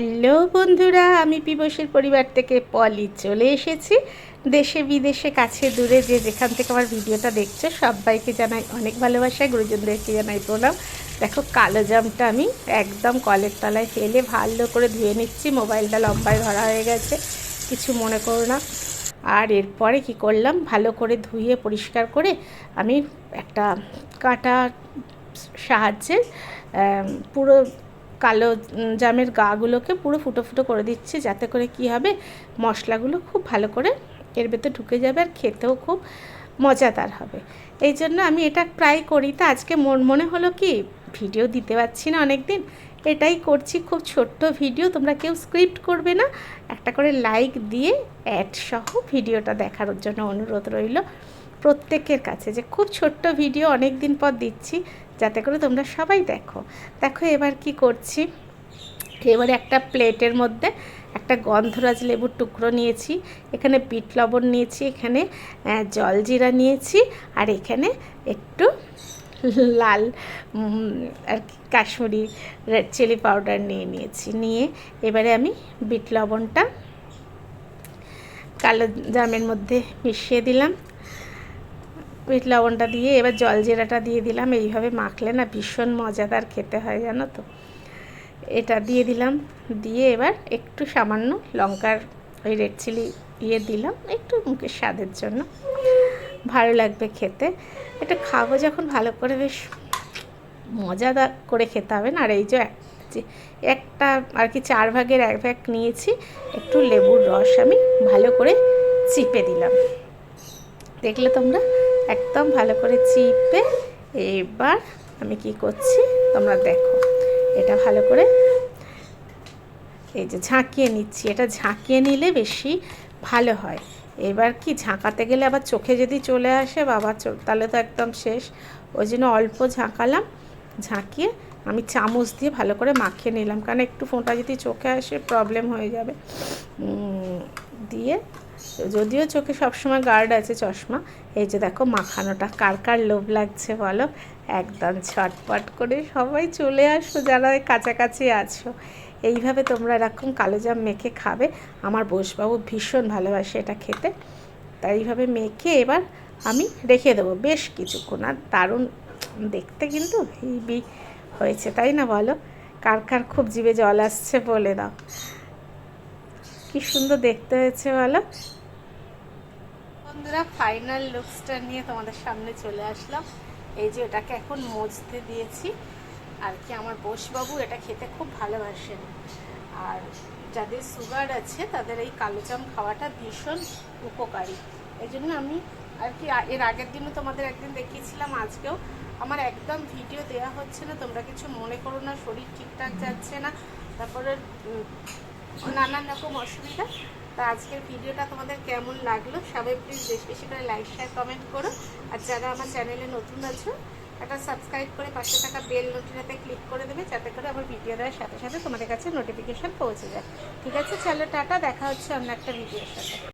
Hello বন্ধুরা, আমি পিবসের পরিবার থেকে পলি চলে এসেছি। দেশে বিদেশে, কাছে দূরে যে যেখান থেকে আমার ভিডিওটা দেখছ, সবাইকে জানাই অনেক ভালোবাসা, গুরুজনদেরকে জানাই প্রণাম। দেখো, কালো জামটা আমি একদম কলের তলায় ফেলে ভালো করে ধুয়ে নিচ্ছি, মোবাইলটা লম্বায় ধরা হয়ে গেছে, কিছু মনে করো না। আর এরপরে কি করলাম, ভালো করে ধুয়ে পরিষ্কার করে আমি একটা কাঁটা সাহায্যে পুরো কালো জামের গাগুলোকে পুরো ফুটো ফুটো করে দিচ্ছি, যাতে করে কি হবে, মশলাগুলো খুব ভালো করে এর ভেতর ঢুকে যাবে আর খেতেও খুব মজাদার হবে। এই জন্য আমি এটা প্রায় করি। তা আজকে মন, মনে হলো কি, ভিডিও দিতে পারছি না অনেক দিন এটাই করছি। খুব ছোট্ট ভিডিও, তোমরা কেউ স্ক্রিপ্ট করবে না। একটা করে লাইক দিয়ে, অ্যাড সহ ভিডিওটা দেখার জন্য অনুরোধ রইল। প্রত্যেকের কাছে যে খুব ছোট্ট ভিডিও অনেক দিন পর দিচ্ছি, যাতে করে তোমরা সবাই দেখো। দেখো এবার কি করছি। এবারে একটা প্লেটের মধ্যে একটা গন্ধরাজ লেবুর টুকরো নিয়েছি, এখানে বিট লবণ নিয়েছি, এখানে জলজিরা নিয়েছি, আর এখানে একটু লাল আর কি, কাশ্মীরি রেড চিলি পাউডার নিয়ে নিয়েছি। নিয়ে এবারে আমি বিট লবণটা কালো জামের মধ্যে মিশিয়ে দিলাম। বিট লবণটা দিয়ে এবার জল জিরাটা দিয়ে দিলাম। এইভাবে মাখলে না ভীষণ মজাদার খেতে হয়, জানো তো? এটা দিয়ে দিলাম। দিয়ে এবার একটু সামান্য লঙ্কার ওই রেড চিলি ইয়ে দিলাম, একটু মুখের স্বাদের জন্য। ভালো লাগবে খেতে। এটা খাব যখন ভালো করে বেশ মজাদার করে খেতে হবে না। আর এই যে একটা আর কি চার ভাগের এক ভাগ নিয়েছি, একটু লেবুর রস আমি ভালো করে চিপে দিলাম। দেখলে তোমরা? একদম ভালো করে চিপে এবার আমি কি করছি? তোমরা দেখো। এটা ভালো করে এই যে ঝাঁকিয়ে নিচ্ছি। এটা ঝাঁকিয়ে নিলে বেশি ভালো হয়। এবার কি, ঝাঁকাতে গেলে আবার চোখে যদি চলে আসে, বাবা তাহলে তো একদম শেষ। ওই জন্য অল্প ঝাঁকালাম। ঝাঁকিয়ে আমি চামচ দিয়ে ভালো করে মাখিয়ে নিলাম। কারণ একটু ফোঁটা যদি চোখে আসে প্রবলেম হয়ে যাবে। দিয়ে যদিও চোখে সবসময় গার্ড আছে চশমা, এই যে দেখো মাখানোটা, কার কার লোভ লাগছে বলো? একদম ছটপট করে সবাই চলে আসো, যারা কাছাকাছি আছো। এইভাবে তোমরা এরকম কালোজাম মেখে খাবে, আমার বসবাবু ভীষণ ভালোবাসে এটা খেতে। তাই এইভাবে মেখে এবার আমি রেখে দেবো। বেশ কিছুক্ষণ, আর দারুণ দেখতে কিন্তু হেবি হয়েছে, তাই না বলো? কার কার খুব জিভে জল আসছে বলে দাও। কি সুন্দর দেখতে হয়েছে বলো বন্ধুরা ফাইনাল লুকসটা নিয়ে তোমাদের সামনে চলে আসলাম। এই যে এটাকে এখন মজতে দিয়েছি। আর কি আমার বসবাবু এটা খেতে খুব ভালোবাসেন। আর যাদের সুগার আছে, তাদের এই কালো জাম খাওয়াটা ভীষণ উপকারী। এই জন্য আমি আর কি এর আগের দিনও তোমাদের একদিন দেখিয়েছিলাম, আজকেও আমার একদম ভিডিও দেওয়া হচ্ছে না। তোমরা কিছু মনে করো না, শরীর ঠিকঠাক যাচ্ছে না। তারপরে নানান রকম অসুবিধা। তো আজকের ভিডিওটা তোমাদের কেমন লাগল সবাই প্লিজ বেশি বেশি করে লাইক শেয়ার কমেন্ট করো। আর যারা আমার চ্যানেলে নতুন আছো, একটা সাবস্ক্রাইব করে পাশে থাকা বেল নোটিটাতে ক্লিক করে দেবে, যাতে করে আমার ভিডিও দেওয়ার সাথে সাথে তোমাদের কাছে নোটিফিকেশান পৌঁছে যায়। ঠিক আছে, চলো টাটা, দেখা হচ্ছে অন্য একটা ভিডিওর সাথে।